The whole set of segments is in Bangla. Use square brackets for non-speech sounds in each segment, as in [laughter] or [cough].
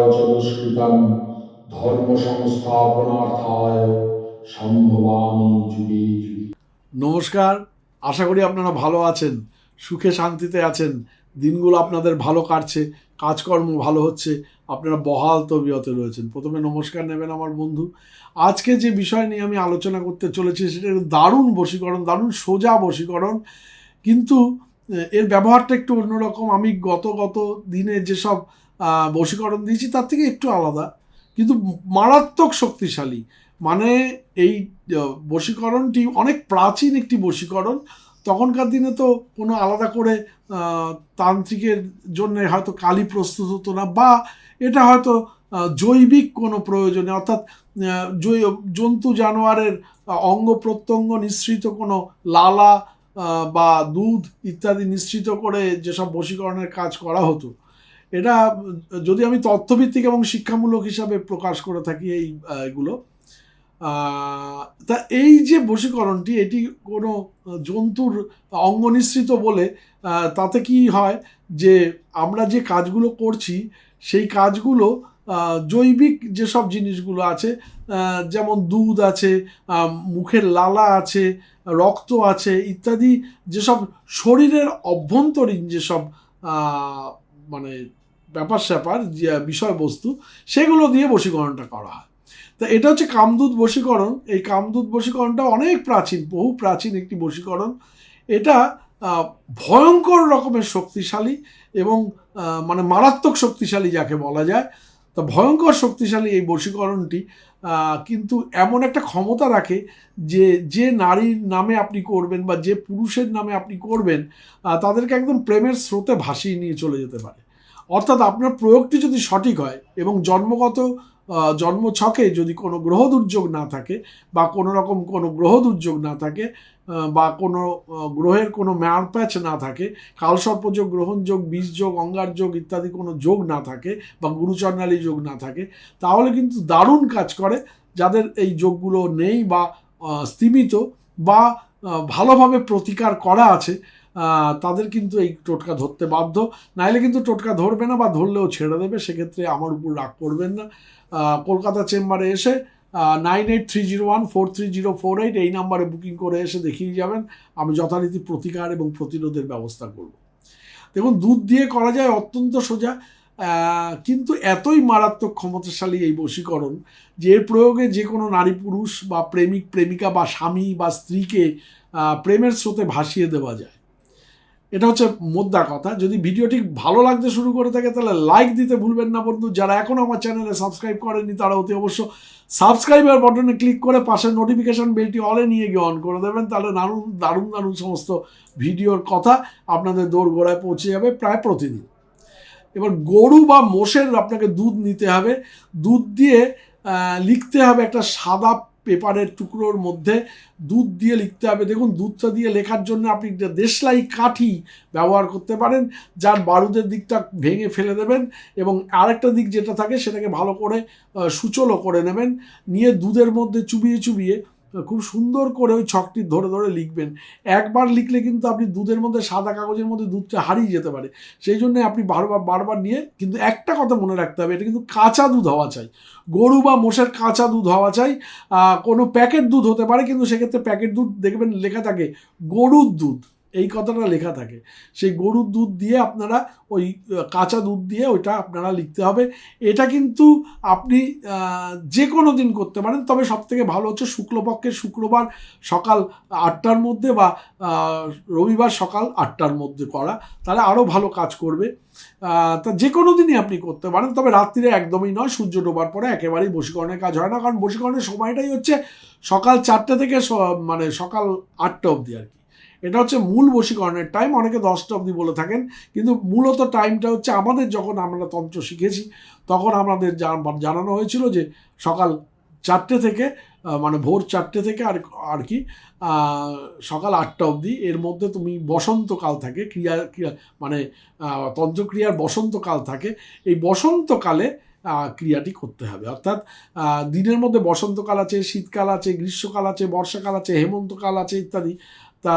দুষ্কৃতং ধর্ম সংস্থাপনার্থায় সম্ভবামি যুগে নমস্কার, আশা করি আপনারা ভালো আছেন, সুখে শান্তিতে আছেন, দিনগুলো আপনাদের ভালো কাটছে, কাজকর্ম ভালো হচ্ছে, আপনারা বহাল তবিয়তে রয়েছেন। প্রথমে নমস্কার নেবেন আমার বন্ধু। আজকে যে বিষয় নিয়ে আমি আলোচনা করতে চলেছি সেটা দারুণ বশীকরণ, দারুণ সোজা বশীকরণ। কিন্তু, এর ব্যবহারটা একটু অন্যরকম। আমি গত গত দিনে যেসব বশীকরণ দিয়েছি, তার থেকে একটু আলাদা। কিন্তু মারাত্মক শক্তিশালী। মানে এই বশীকরণটি অনেক প্রাচীন একটি বশীকরণ। তখনকার দিনে তো কোনো আলাদা করে তান্ত্রিকের জন্য হয়তো কালি প্রস্তুত হতো না, বা এটা হয়তো জৈবিক কোনো প্রয়োজনে, অর্থাৎ জন্তু জানোয়ারের অঙ্গ প্রত্যঙ্গ নিঃসৃত কোনো লালা বা দুধ ইত্যাদি নিশ্চিত করে যেসব বশীকরণের কাজ করা হতো এটা, যদি আমি তথ্যভিত্তিক এবং শিক্ষামূলক হিসাবে প্রকাশ করে থাকি এই এগুলো তা এই যে বশীকরণটি, এটি কোনো জন্তুর অঙ্গ নিঃসৃত বলে তাতে কি হয় যে আমরা যে কাজগুলো করছি, সেই কাজগুলো জৈবিক যেসব জিনিসগুলো আছে যেমন দুধ আছে মুখের লালা আছে, রক্ত আছে, ইত্যাদি যেসব শরীরের অভ্যন্তরীণ যেসব মানে ব্যাপার স্যাপার, যে বিষয়বস্তু, সেগুলো দিয়ে বশীকরণটা করা হয়। তা এটা হচ্ছে কামদূত বশীকরণ। এই কামদূত বশীকরণটা অনেক প্রাচীন, বহু প্রাচীন একটি বশীকরণ। এটা ভয়ঙ্কর রকমের শক্তিশালী এবং মানে মারাত্মক শক্তিশালী যাকে বলা যায়। তা ভয়ঙ্কর শক্তিশালী এই বশীকরণটি কিন্তু এমন একটা ক্ষমতা রাখে যে যে নারীর নামে আপনি করবেন বা যে পুরুষের নামে আপনি করবেন তাদেরকে একদম প্রেমের স্রোতে ভাসিয়ে নিয়ে চলে যেতে পারে। অর্থাৎ আপনার প্রয়োগটি যদি সঠিক হয় এবং জন্মগত জন্ম ছকে যদি কোনো গ্রহ দুর্যোগ না থাকে বা কোনো রকম কোনো গ্রহ দুর্যোগ না থাকে বা কোনো গ্রহের কোনো ম্যার প্যাচ না থাকে কালসর্পযোগ গ্রহণযোগ বীজযোগ অঙ্গার যোগ ইত্যাদি কোনো যোগ না থাকে বা গুরুচন্ডালী যোগ না থাকে, তাহলে কিন্তু দারুণ কাজ করে যাদের এই যোগগুলো নেই বা স্তিমিত বা ভালোভাবে প্রতিকার করা আছে তাদের কিন্তু এই টোটকা ধরতে বাধ্য। নাইলে কিন্তু টোটকা ধরবে না বা ধরলেও ছেড়ে দেবে। সেক্ষেত্রে আমার উপর রাগ করবেন না। কলকাতা চেম্বারে এসে nine eight three zero one four three zero four eight এই নাম্বারে বুকিং করে এসে দেখিয়ে যাবেন। আমি যথারীতি প্রতিকার এবং প্রতিরোধের ব্যবস্থা করব। দেখুন, দুধ দিয়ে করা যায় অত্যন্ত সোজা। কিন্তু এতই মারাত্মক ক্ষমতাশালী এই বশীকরণ যে প্রয়োগে যে কোনো নারী পুরুষ বা প্রেমিক, প্রেমিকা বা স্বামী বা স্ত্রীকে প্রেমের স্রোতে ভাসিয়ে দেওয়া যায়। এটা হচ্ছে মোদ্দা কথা। যদি ভিডিওটি ভালো লাগতে শুরু করে থাকে, তাহলে লাইক দিতে ভুলবেন না বন্ধু। যারা এখনও আমার চ্যানেলে সাবস্ক্রাইব করেনি তারা অতি অবশ্য সাবস্ক্রাইবার বাটনে ক্লিক করে পাশের নোটিফিকেশন বেলটি অলে নিয়ে গিয়ে অন করে দেবেন। তাহলে দারুণ দারুণ দারুণ সমস্ত ভিডিওর কথা আপনাদের দৌড় গোড়ায় পৌঁছে যাবে প্রায় প্রতিদিন। এবার গরু বা মোষের আপনাকে দুধ নিতে হবে। দুধ দিয়ে লিখতে হবে একটা সাদা পেপারের টুকরোর মধ্যে দুধ দিয়ে লিখতে হবে। দেখুন, দুধটা দিয়ে লেখার জন্য আপনি দেশলাই কাঠি ব্যবহার করতে পারেন, যার বারুদের দিকটা ভেঙে ফেলে দেবেন এবং আরেকটা দিক যেটা থাকে সেটাকে ভালো করে সুচলও সুচলো করে নেবেন। নিয়ে দুধের মধ্যে চুবিয়ে চুবিয়ে খুব সুন্দর করে ওই ছকটি ধরে ধরে লিখবেন। একবার লিখলে কিন্তু আপনি দুধের মধ্যে, সাদা কাগজের মধ্যে দুধটা হারিয়ে যেতে পারে। সেই জন্য আপনি বারবার বারবার নিয়ে কিন্তু একটা কথা মনে রাখতে হবে, এটা কিন্তু কাঁচা দুধ হওয়া চাই। গরু বা মোষের কাঁচা দুধ হওয়া চাই। কোনো প্যাকেট দুধ হতে পারে, কিন্তু সেক্ষেত্রে প্যাকেট দুধ দেখবেন লেখা থাকে গরুর দুধ। এই কথাটা লেখা থাকে। সেই গরুর দুধ দিয়ে আপনারা ওই কাঁচা দুধ দিয়ে ওইটা আপনারা লিখতে হবে। এটা কিন্তু আপনি যে কোনো দিন করতে পারেন। তবে সব থেকে ভালো হচ্ছে শুক্লপক্ষের শুক্রবার সকাল আটটার মধ্যে বা রবিবার সকাল আটটার মধ্যে করা। তাহলে আরও ভালো কাজ করবে। তা যে কোনো দিনই আপনি করতে পারেন। তবে রাত্রিরে একদমই নয়, সূর্য ডোবার পরে একেবারেই বশীকরণের কাজ হয় না। কারণ বশীকরণের সময়টাই হচ্ছে সকাল চারটে থেকে মানে সকাল আটটা অবধি আর কি। এটা হচ্ছে মূল বশীকরণের টাইম অনেকে দশটা অবধি বলে থাকেন, কিন্তু মূলত টাইমটা হচ্ছে আমাদের যখন আমরা তন্ত্র শিখেছি, তখন আমাদের জানানো হয়েছিল যে সকাল চারটে থেকে মানে ভোর চারটে থেকে আর আর কি সকাল আটটা অবধি, এর মধ্যে তুমি বসন্তকাল থাকে, ক্রিয়া ক্রিয়া মানে তন্ত্রক্রিয়ার বসন্তকাল থাকে, এই বসন্তকালে ক্রিয়াটি করতে হবে। অর্থাৎ দিনের মধ্যে বসন্তকাল আছে, শীতকাল আছে, গ্রীষ্মকাল আছে, বর্ষাকাল আছে, হেমন্তকাল আছে, ইত্যাদি। তা,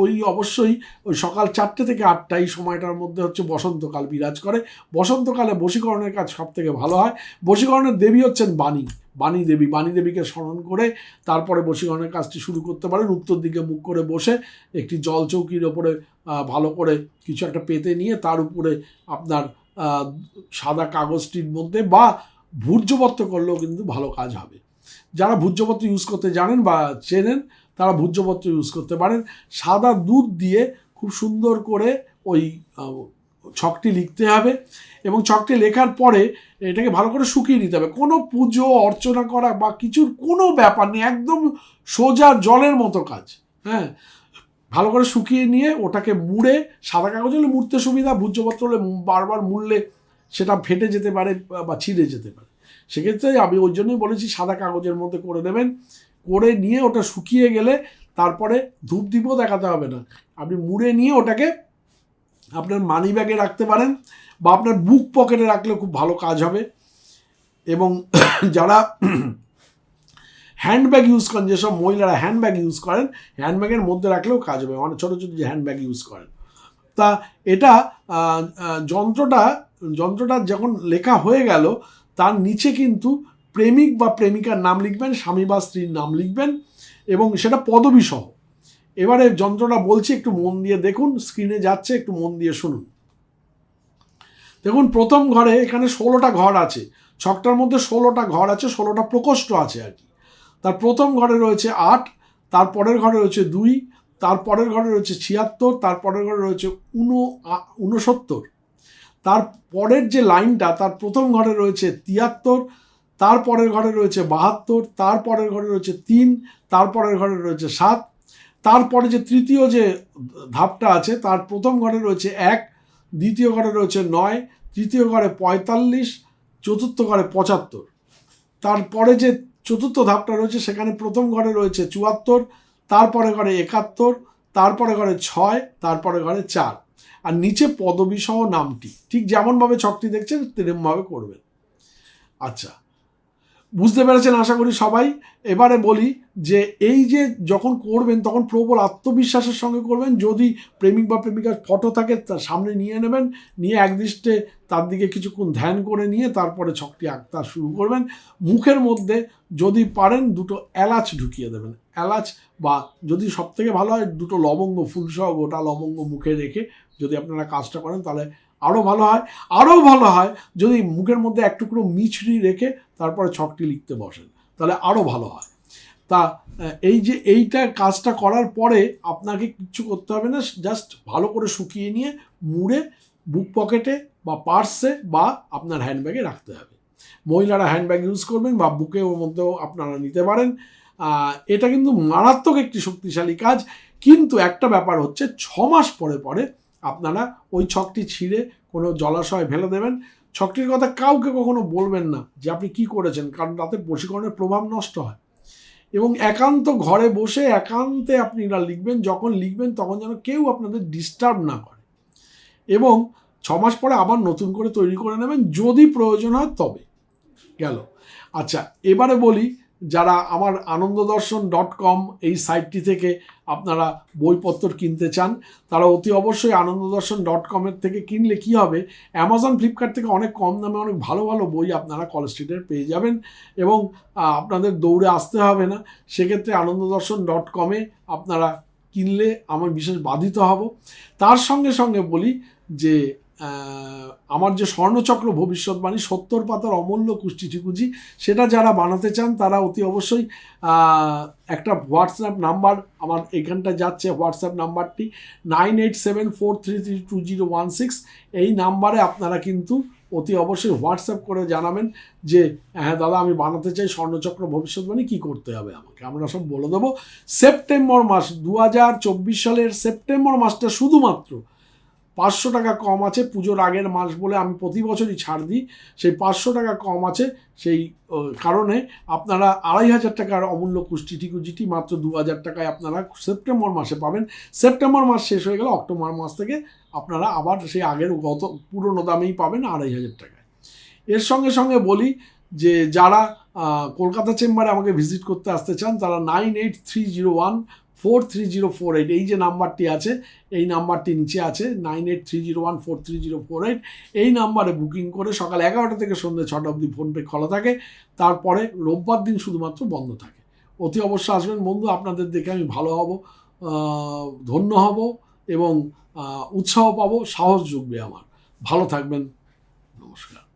ওই অবশ্যই ওই সকাল চারটে থেকে আটটা, এই সময়টার মধ্যে হচ্ছে বসন্তকাল বিরাজ করে। বসন্তকালে বশীকরণের কাজ সব থেকে ভালো হয়। বশীকরণের দেবী হচ্ছেন বাণী। বাণী দেবী, বাণী দেবীকে স্মরণ করে তারপরে বশীকরণের কাজটি শুরু করতে পারেন। উত্তর দিকে মুখ করে বসে একটি জল চৌকির ওপরে ভালো করে কিছু একটা পেতে নিয়ে তার উপরে আপনার সাদা কাগজটির মধ্যে বা ভূর্যপত্র করলেও কিন্তু ভালো কাজ হবে। যারা ভূর্যপত্র ইউজ করতে জানেন বা চেনেন তারা ভূর্যপত্র ইউজ করতে পারেন। সাদা দুধ দিয়ে খুব সুন্দর করে ওই ছকটি লিখতে হবে এবং ছকটি লেখার পরে এটাকে ভালো করে শুকিয়ে নিতে হবে। কোনো পুজো, অর্চনা করা বা কিছুর কোনো ব্যাপার নেই, একদম সোজা জলের মতো কাজ হ্যাঁ? ভালো করে শুকিয়ে নিয়ে ওটাকে মুড়ে, সাদা কাগজ হলে মুড়তে সুবিধা ভূর্যপত্র হলে বারবার মুড়লে সেটা ফেটে যেতে পারে বা ছিঁড়ে যেতে পারে। সেক্ষেত্রে আমি ওই জন্যই বলেছি, সাদা কাগজের মধ্যে করে দেবেন করে নিয়ে ওটা শুকিয়ে গেলে তারপরে ধূপ দ্বীপও দেখাতে হবে না। আপনি মুড়ে নিয়ে ওটাকে আপনার মানি ব্যাগে রাখতে পারেন বা আপনার বুক পকেটে রাখলে খুব ভালো কাজ হবে। এবং [coughs] যারা [coughs] হ্যান্ডব্যাগ ইউজ করেন, যেসব মহিলারা হ্যান্ডব্যাগ ইউজ করেন হ্যান্ডব্যাগের মধ্যে রাখলেও কাজ হবে। অনেক ছোটো ছোটো যে হ্যান্ডব্যাগ ইউজ করেন। তা এটা যন্ত্রটা যন্ত্রটা যখন লেখা হয়ে গেল, তার নিচে কিন্তু প্রেমিক বা প্রেমিকার নাম লিখবেন, স্বামী বা স্ত্রীর নাম লিখবেন এবং সেটা পদবী সহ এবারে যন্ত্রটা বলছি, একটু মন দিয়ে দেখুন স্ক্রিনে যাচ্ছে, একটু মন দিয়ে শুনুন। দেখুন, প্রথম ঘরে এখানে ষোলোটা ঘর আছে। ছকটার মধ্যে ষোলোটা ঘর আছে, ষোলোটা প্রকোষ্ঠ আছে আর কি। তার প্রথম ঘরে রয়েছে আট, তার পরের ঘরে রয়েছে দুই, তার পরের ঘরে রয়েছে ছিয়াত্তর, তার পরের ঘরে রয়েছে উনো ঊনসত্তর তার পরের যে লাইনটা, তার প্রথম ঘরে রয়েছে তিয়াত্তর তার পরের ঘরে রয়েছে বাহাত্তর, তার পরের ঘরে রয়েছে তিন, তার পরের ঘরে রয়েছে সাত তারপরে যে তৃতীয় যে ধাপটা আছে, তার প্রথম ঘরে রয়েছে এক, দ্বিতীয় ঘরে রয়েছে নয়, তৃতীয় ঘরে পঁয়তাল্লিশ, চতুর্থ ঘরে পঁচাত্তর। তারপরে যে চতুর্থ ধাপটা রয়েছে, সেখানে প্রথম ঘরে রয়েছে চুয়াত্তর তারপরে ঘরে একাত্তর তারপরে ঘরে ছয় তারপরে ঘরে চার। আর নিচে পদবী সহ নামটি, ঠিক যেমনভাবে ছকটি দেখছেন তেরমভাবে করবেন। আচ্ছা বুঝতে পেরেছেন আশা করি সবাই। এবারে বলি যে এই যে যখন করবেন, তখন প্রবল আত্মবিশ্বাসের সঙ্গে করবেন। যদি প্রেমিক বা প্রেমিকার ফটো থাকে তার সামনে নিয়ে নেবেন, নিয়ে একদৃষ্টে তার দিকে কিছুক্ষণ ধ্যান করে নিয়ে তারপরে ছকটি আঁকতে শুরু করবেন। মুখের মধ্যে যদি পারেন, দুটো এলাচ ঢুকিয়ে দেবেন। এলাচ বা যদি সব থেকে ভালো হয়, দুটো লবঙ্গ, ফুলসহ গোটা লবঙ্গ মুখে রেখে যদি আপনারা কাজটা করেন, তাহলে আরও ভালো হয় আরও ভালো হয়। যদি মুখের মধ্যে এক টুকরো মিছরি রেখে তারপরে ছকটি লিখতে বসেন, তাহলে আরও ভালো হয়। তা এই যে এইটা কাজটা করার পরে আপনাকে কিচ্ছু করতে হবে না, জাস্ট ভালো করে শুকিয়ে নিয়ে মুড়ে বুক পকেটে বা পার্সে বা আপনার হ্যান্ডব্যাগে রাখতে হবে। মহিলারা হ্যান্ডব্যাগ ইউজ করবেন বা বুকে ওর মধ্যেও আপনারা নিতে পারেন। এটা কিন্তু মারাত্মক একটি শক্তিশালী কাজ। কিন্তু একটা ব্যাপার হচ্ছে, ছ মাস পরে পরে আপনারা ওই ছকটি ছিঁড়ে কোনো জলাশয় ফেলে দেবেন। ছকটির কথা কাউকে কখনো বলবেন না যে আপনি কি করেছেন, কারণ তাতে বশীকরণের প্রভাব নষ্ট হয়। এবং একান্ত ঘরে বসে একান্তে আপনি এটা লিখবেন, যখন লিখবেন তখন যেন কেউ আপনাদের ডিস্টার্ব না করে। এবং ছ মাস পরে আবার নতুন করে তৈরি করে নেবেন, যদি প্রয়োজন হয় তবে। গেল। আচ্ছা এবারে বলি যারা আমার আনন্দ দর্শন ডট কম এই সাইটটি থেকে আপনারা বইপত্র কিনতে চান, তারা অতি অবশ্যই আনন্দ দর্শন ডট কমের থেকে কিনলে কি হবে? অ্যামাজন ফ্লিপকার্ট থেকে অনেক কম দামে অনেক ভালো ভালো বই আপনারা কলেজ স্ট্রিটের পেয়ে যাবেন এবং আপনাদের দৌড়ে আসতে হবে না। সেক্ষেত্রে আনন্দ দর্শন ডট কমে আপনারা কিনলে আমার বিশেষ বাধিত হব। তার সঙ্গে সঙ্গে বলি যে আমার যে স্বর্ণচক্র ভবিষ্যৎবাণী, সত্তর পাতার অমূল্য কুষ্টি ঠিকুজি সেটা যারা বানাতে চান, তারা অতি অবশ্যই একটা হোয়াটসঅ্যাপ নাম্বার আমার এখানটা যাচ্ছে হোয়াটসঅ্যাপ নাম্বারটি nine eight seven four three three two zero one six এই নাম্বারে আপনারা কিন্তু অতি অবশ্যই হোয়াটসঅ্যাপ করে জানাবেন যে হ্যাঁ দাদা, আমি বানাতে চাই স্বর্ণচক্র ভবিষ্যৎবাণী, কী করতে হবে আমাকে? আমরা সব বলে দেবো। সেপ্টেম্বর মাস দু হাজার চব্বিশ সালের সেপ্টেম্বর মাসটা শুধুমাত্র পাঁচশো টাকা কম আছে পুজোর আগের মাস বলে আমি প্রতি বছরই ছাড় দিই। সেই পাঁচশো টাকা কম আছে, সেই কারণে আপনারা আড়াই হাজার টাকার অমূল্য কুষ্টি টিকুজিটি মাত্র দু হাজার টাকায় আপনারা সেপ্টেম্বর মাসে পাবেন। সেপ্টেম্বর মাস শেষ হয়ে গেলে অক্টোবর মাস থেকে আপনারা আবার সেই আগের গত, পুরনো দামেই পাবেন আড়াই হাজার টাকায়। এর সঙ্গে সঙ্গে বলি যে যারা কলকাতা চেম্বারে আমাকে ভিজিট করতে আসতে চান, তারা nine eight three zero one four three zero four eight এই যে নাম্বারটি আছে, এই নাম্বারটি নিচে আছে nine eight three zero one four three zero four eight এই নাম্বারে বুকিং করে সকাল এগারোটা থেকে সন্ধ্যে ছটা অবধি ফোনপে খোলা থাকে, তারপরে রোববার দিন শুধুমাত্র বন্ধ থাকে। অতি অবশ্য আসবেন। বন্ধু, আপনাদের দেখে আমি ভালো হব ধন্য হব এবং উৎসাহ পাবো, সাহস জুগবে আমার। ভালো থাকবেন। নমস্কার।